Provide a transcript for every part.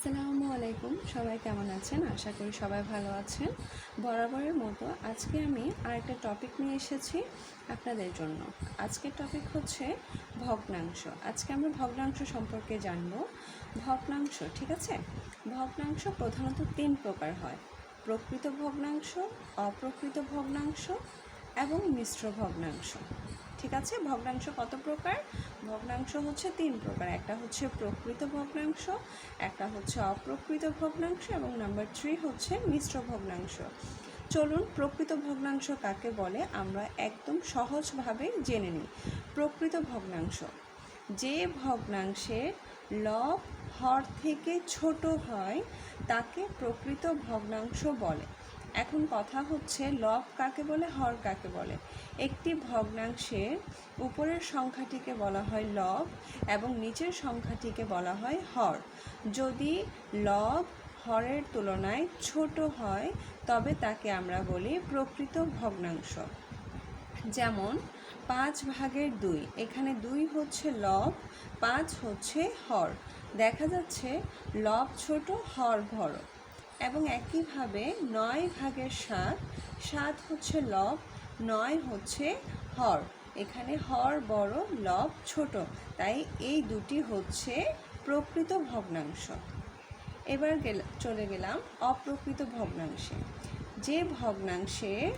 আসসালামু আলাইকুম। সবাই কেমন আছেন? আশা করি সবাই ভালো আছেন। বরাবরের মতো আজকে আমি আরেকটা টপিক নিয়ে এসেছি আপনাদের জন্য। আজকের টপিক হচ্ছে ভগ্নাংশ। আজকে আমরা ভগ্নাংশ সম্পর্কে জানব। ভগ্নাংশ, ঠিক আছে? ভগ্নাংশ প্রধানত তিন প্রকার হয়। প্রকৃত ভগ্নাংশ, অপ্রকৃত ভগ্নাংশ এবং মিশ্র ভগ্নাংশ। ঠিক আছে? ভগ্নাংশ কত প্রকার? ভগ্নাংশ হচ্ছে তিন প্রকার। একটা হচ্ছে প্রকৃত ভগ্নাংশ, একটা হচ্ছে অপ্রকৃত ভগ্নাংশ এবং নাম্বার থ্রি হচ্ছে মিশ্র ভগ্নাংশ। চলুন প্রকৃত ভগ্নাংশ কাকে বলে আমরা একদম সহজভাবে জেনে নিই। প্রকৃত ভগ্নাংশ। যে ভগ্নাংশের লব হর থেকে ছোট হয়, তাকে প্রকৃত ভগ্নাংশ বলে। এখন কথা হচ্ছে লব কাকে বলে, হর কাকে বলে। একটি ভগ্নাংশের উপরের সংখ্যাটিকে বলা হয় লব এবং নিচের সংখ্যাটিকে বলা হয় হর। যদি লব হরের তুলনায় ছোট হয়, তবে তাকে আমরা বলি প্রকৃত ভগ্নাংশ। যেমন, পাঁচ ভাগের দুই, এখানে দুই হচ্ছে লব, পাঁচ হচ্ছে হর। দেখা যাচ্ছে লব ছোট, হর বড় এবং একইভাবে নয় ভাগের সাত সাত হচ্ছে লব, নয় হচ্ছে হর। এখানে হর বড়, লব ছোট। তাই এই দুটি হচ্ছে প্রকৃত ভগ্নাংশ। এবার গেল, চলে গেলাম অপ্রকৃত ভগ্নাংশে। যে ভগ্নাংশে,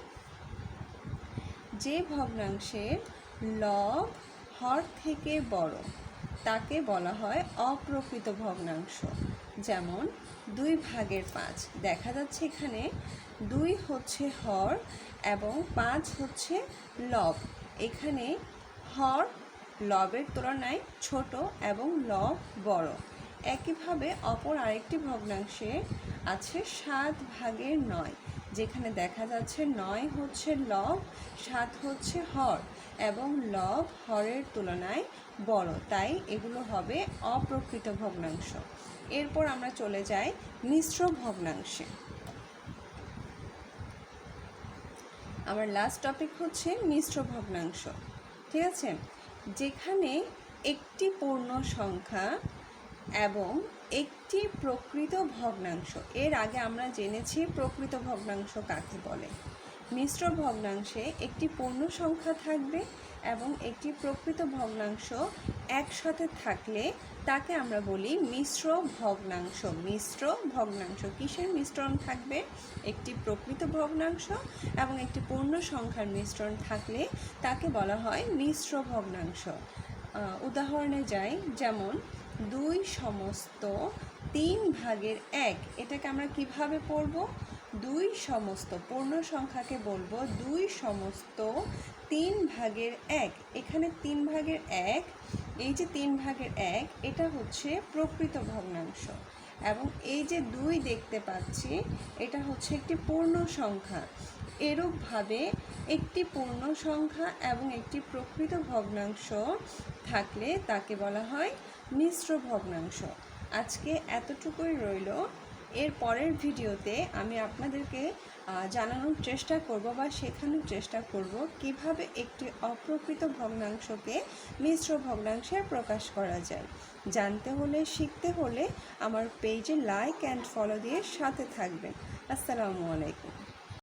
যে ভগ্নাংশের লব হর থেকে বড়, তাকে বলা হয় অপ্রকৃত ভগ্নাংশ। যেমন দুই ভাগের পাঁচ। দেখা যাচ্ছে এখানে দুই হচ্ছে হর এবং পাঁচ হচ্ছে লব। এখানে হর লবের তুলনায় ছোট এবং লব বড়। একইভাবে অপর আরেকটি ভগ্নাংশে আছে সাত ভাগের নয়। যেখানে দেখা যাচ্ছে নয় হচ্ছে লব, সাত হচ্ছে হর এবং লব হরের তুলনায় বড়। তাই এগুলো হবে অপ্রকৃত ভগ্নাংশ। এরপর আমরা চলে যাই মিশ্র ভগ্নাংশে। আমার লাস্ট টপিক হচ্ছে মিশ্র ভগ্নাংশ। ঠিক আছে? যেখানে একটি পূর্ণ সংখ্যা এবং একটি প্রকৃত ভগ্নাংশ। এর আগে আমরা জেনেছি প্রকৃত ভগ্নাংশ কাকে বলে। মিশ্র ভগ্নাংশে একটি পূর্ণ সংখ্যা থাকবে এবং একটি প্রকৃত ভগ্নাংশ একসাথে থাকলে তাকে আমরা বলি মিশ্র ভগ্নাংশ। মিশ্র ভগ্নাংশ কিসের মিশ্রণ থাকবে? একটি প্রকৃত ভগ্নাংশ এবং একটি পূর্ণ সংখ্যার মিশ্রণ থাকলে তাকে বলা হয় মিশ্র ভগ্নাংশ। উদাহরণে যাই, যেমন দুই সমস্ত তিন ভাগের এক। এটাকে আমরা কীভাবে পড়ব? দুই সমস্ত, পূর্ণ সংখ্যাকে বলব, দুই সমস্ত তিন ভাগের এক। এখানে তিন ভাগের এক, এই যে তিন ভাগের এক, এটা হচ্ছে প্রকৃত ভগ্নাংশ। এবং এই যে দুই দেখতে পাচ্ছি, এটা হচ্ছে একটি পূর্ণ সংখ্যা। এরূপভাবে একটি পূর্ণ সংখ্যা এবং একটি প্রকৃত ভগ্নাংশ থাকলে তাকে বলা হয় মিশ্র ভগ্নাংশ। আজকে এতটুকুই রইল। এর পরের ভিডিওতে আমি আপনাদেরকে জানানোর চেষ্টা করব বা শেখানোর চেষ্টা করব কীভাবে একটি অপ্রকৃত ভগ্নাংশকে মিশ্র ভগ্নাংশে প্রকাশ করা যায়। জানতে হলে, শিখতে হলে আমার পেজে লাইক অ্যান্ড ফলো দিয়ে সাথে থাকবেন। আসসালামু আলাইকুম।